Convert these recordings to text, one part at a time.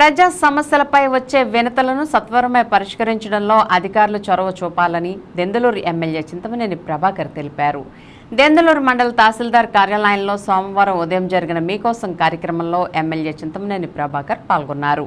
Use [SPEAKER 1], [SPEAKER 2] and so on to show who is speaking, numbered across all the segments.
[SPEAKER 1] ప్రజా సమస్యలపై వచ్చే వినతలను సత్వరమే పరిష్కరించడంలో అధికారులు చొరవ చూపాలని దెందలూరు ఎమ్మెల్యే చింతమనేని ప్రభాకర్ తెలిపారు. దెందలూరు మండల తహసీల్దార్ కార్యాలయంలో సోమవారం ఉదయం జరిగిన మీకోసం కార్యక్రమంలో ఎమ్మెల్యే చింతమనేని ప్రభాకర్ పాల్గొన్నారు.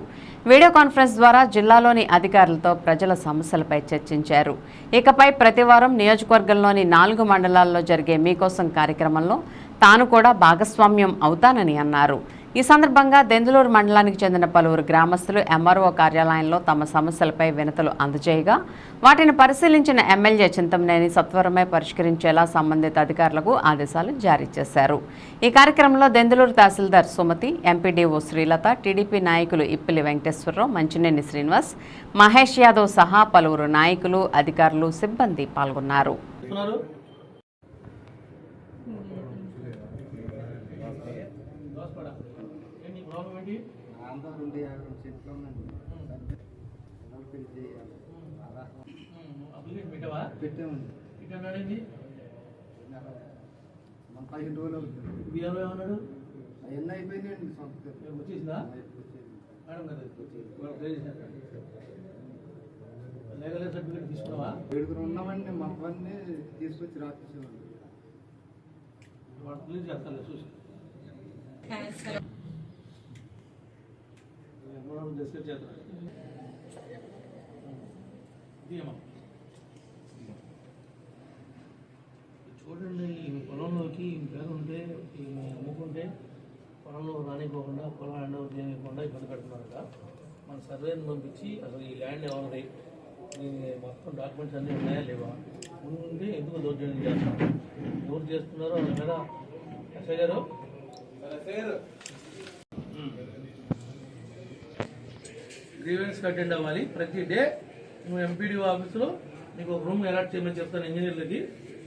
[SPEAKER 1] వీడియో కాన్ఫరెన్స్ ద్వారా జిల్లాలోని అధికారులతో ప్రజల సమస్యలపై చర్చించారు. ఇకపై ప్రతివారం నియోజకవర్గంలోని నాలుగు మండలాల్లో జరిగే మీకోసం కార్యక్రమంలో తాను కూడా భాగస్వామ్యం అవుతానని అన్నారు. ఈ సందర్భంగా దెందులూరు మండలానికి చెందిన పలువురు గ్రామస్తులు ఎంఆర్ఓ కార్యాలయంలో తమ సమస్యలపై వినతులు అందజేయగా వాటిని పరిశీలించిన ఎమ్మెల్యే చింతమనేని సత్వరమే పరిష్కరించేలా సంబంధిత అధికారులకు ఆదేశాలు జారీ చేశారు. ఈ కార్యక్రమంలో దెందులూరు తహసీల్దార్ సుమతి ఎంపీడీఓ శ్రీలత టీడీపీ నాయకులు ఇప్పిలి వెంకటేశ్వరరావు మంచినేని శ్రీనివాస్ మహేష్ యాదవ్ సహా పలువురు నాయకులు అధికారులు సిబ్బంది పాల్గొన్నారు.
[SPEAKER 2] ఏంటి
[SPEAKER 3] రెండు యాభై రెండు ఉందండి పెళ్ళి చేయాలి? అలా
[SPEAKER 2] అప్లికేషన్ పెట్టావా?
[SPEAKER 3] పెట్టామండి
[SPEAKER 2] ఇక్కడ అన్నాడేంటి
[SPEAKER 3] మన పదిహేను రోజులు అవుతుంది.
[SPEAKER 2] బిఆర్ఓ ఏమన్నాడు?
[SPEAKER 3] అవన్నీ అయిపోయినాయండి సొంత
[SPEAKER 2] రేపు వచ్చేసిందా? మేడం కదా వాళ్ళు క్లియర్ చేశారు లీగల్ సర్టిఫికేట్ తీసుకున్నావా?
[SPEAKER 3] ఏడుగురు ఉన్నామండి. మొత్తం అన్ని తీసుకొచ్చి రాసేసేవాళ్ళు
[SPEAKER 2] చేస్తారు చూసి. ఎంఆర్ఓ డిస్కస్ ఇదేమా చూడండి ఈ పొలంలోకి ఈ పేరు ఉంటే ఈ అమ్ముకుంటే పొలంలో రానిపోకుండా పొలం హ్యాండ్ ఓవర్ చేయకుండా ఇబ్బంది పెడుతున్నారు కదా. మన సర్వేని పంపించి అసలు ఈ ల్యాండ్ ఎవరిది? మొత్తం డాక్యుమెంట్స్ అన్నీ ఉన్నాయా లేవా? ఉంటే ఎందుకు దౌర్జన్యం చేస్తాం ఎవరు చేస్తున్నారో వాళ్ళ మీద ఎస్ఐ గారు. గ్రీవెన్స్ అటెండ్ అవ్వాలి. ప్రతి డే నువ్వు ఎంపీడీ ఆఫీసులో నీకు ఒక రూమ్ అలాట్ చేయమని చెప్తాను ఇంజనీర్లకి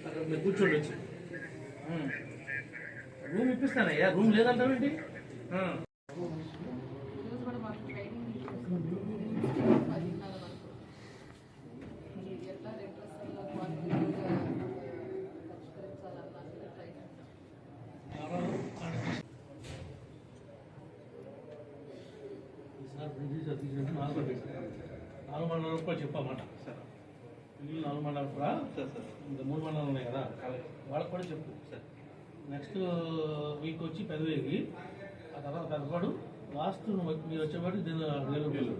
[SPEAKER 2] అక్కడ మీరు కూర్చోండి వచ్చి రూమ్ ఇప్పిస్తానయ్యా. రూమ్ లేదంటావేంటి ఆ. ఈసారి బ్రిటిష్ అధికారులు నాలుగు మండలం కూడా చెప్పమాట. సార్. మిగిలిన నాలుగు మండలం కూడా సార్ సార్. ఇంకా మూడు మండలం ఉన్నాయి? కదా వాళ్ళకి కూడా చెప్పు. సార్. నెక్స్ట్ వీక్ వచ్చి పెదవేగి ఆ తర్వాత పెద్దపాడు లాస్ట్ మీరు వచ్చేపాటు దీని వేలు